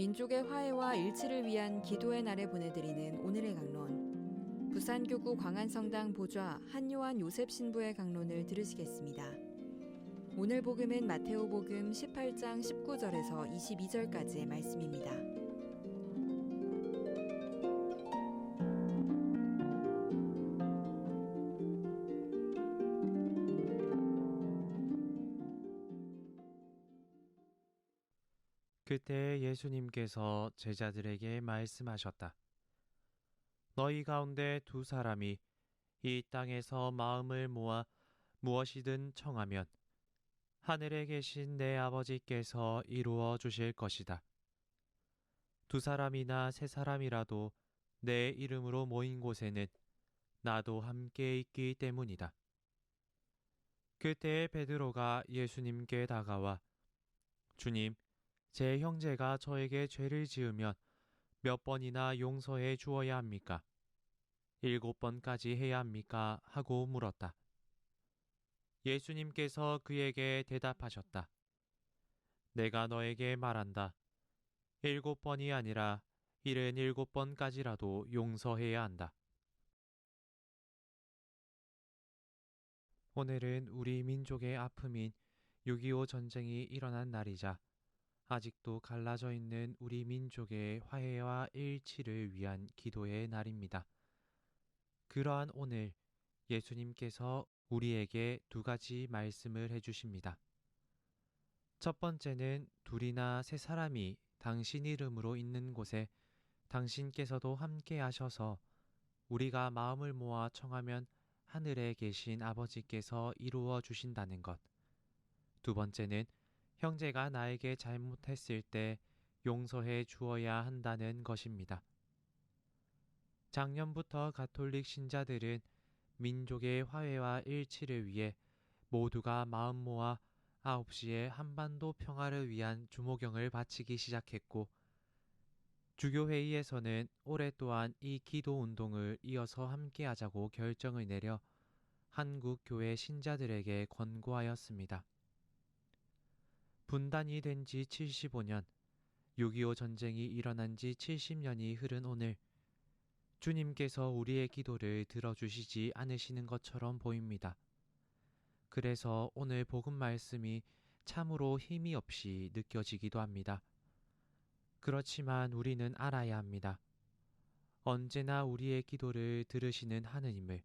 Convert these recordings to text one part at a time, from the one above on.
민족의 화해와 일치를 위한 기도의 날에 보내드리는 오늘의 강론. 부산교구 광안성당 보좌 한요한 요셉 신부의 강론을 들으시겠습니다. 오늘 복음은 마테오 복음 18장 19절에서 22절까지의 말씀입니다. 그때 예수님께서 제자들에게 말씀하셨다. 너희 가운데 두 사람이 이 땅에서 마음을 모아 무엇이든 청하면 하늘에 계신 내 아버지께서 이루어 주실 것이다. 두 사람이나 세 사람이라도 내 이름으로 모인 곳에는 나도 함께 있기 때문이다. 그때 베드로가 예수님께 다가와 주님, 제 형제가 저에게 죄를 지으면 몇 번이나 용서해 주어야 합니까? 일곱 번까지 해야 합니까? 하고 물었다. 예수님께서 그에게 대답하셨다. 내가 너에게 말한다. 일곱 번이 아니라 일흔 일곱 번까지라도 용서해야 한다. 오늘은 우리 민족의 아픔인 6.25 전쟁이 일어난 날이자 아직도 갈라져 있는 우리 민족의 화해와 일치를 위한 기도의 날입니다. 그러한 오늘 예수님께서 우리에게 두 가지 말씀을 해주십니다. 첫 번째는 둘이나 세 사람이 당신 이름으로 있는 곳에 당신께서도 함께 하셔서 우리가 마음을 모아 청하면 하늘에 계신 아버지께서 이루어 주신다는 것. 두 번째는 형제가 나에게 잘못했을 때 용서해 주어야 한다는 것입니다. 작년부터 가톨릭 신자들은 민족의 화해와 일치를 위해 모두가 마음 모아 9시에 한반도 평화를 위한 주모경을 바치기 시작했고, 주교회의에서는 올해 또한 이 기도 운동을 이어서 함께 하자고 결정을 내려 한국 교회 신자들에게 권고하였습니다. 분단이 된 지 75년, 6.25 전쟁이 일어난 지 70년이 흐른 오늘, 주님께서 우리의 기도를 들어주시지 않으시는 것처럼 보입니다. 그래서 오늘 복음 말씀이 참으로 힘이 없이 느껴지기도 합니다. 그렇지만 우리는 알아야 합니다. 언제나 우리의 기도를 들으시는 하느님을,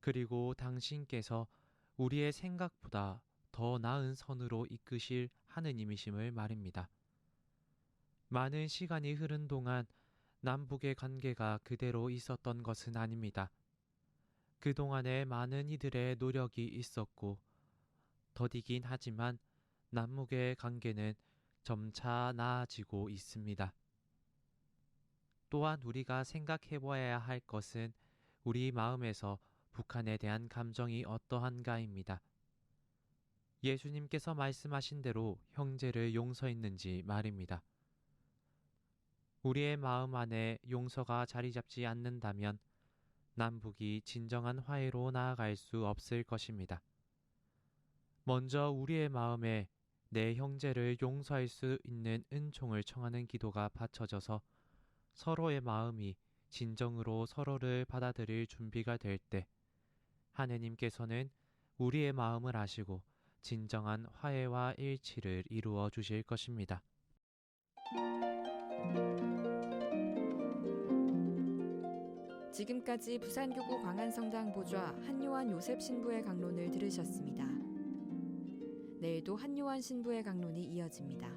그리고 당신께서 우리의 생각보다 더 나은 선으로 이끄실 하느님이심을 말입니다. 많은 시간이 흐른 동안 남북의 관계가 그대로 있었던 것은 아닙니다. 그동안에 많은 이들의 노력이 있었고, 더디긴 하지만 남북의 관계는 점차 나아지고 있습니다. 또한 우리가 생각해 보아야 할 것은 우리 마음에서 북한에 대한 감정이 어떠한가입니다. 예수님께서 말씀하신 대로 형제를 용서했는지 말입니다. 우리의 마음 안에 용서가 자리 잡지 않는다면 남북이 진정한 화해로 나아갈 수 없을 것입니다. 먼저 우리의 마음에 내 형제를 용서할 수 있는 은총을 청하는 기도가 바쳐져서 서로의 마음이 진정으로 서로를 받아들일 준비가 될 때 하느님께서는 우리의 마음을 아시고 진정한 화해와 일치를 이루어 주실 것입니다. 지금까지 부산교구 광안성당 보좌 한요한 요셉 신부의 강론을 들으셨습니다. 내일도 한요한 신부의 강론이 이어집니다.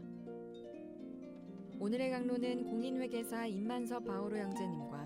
오늘의 강론은 공인회계사 임만섭 바오로 형제님과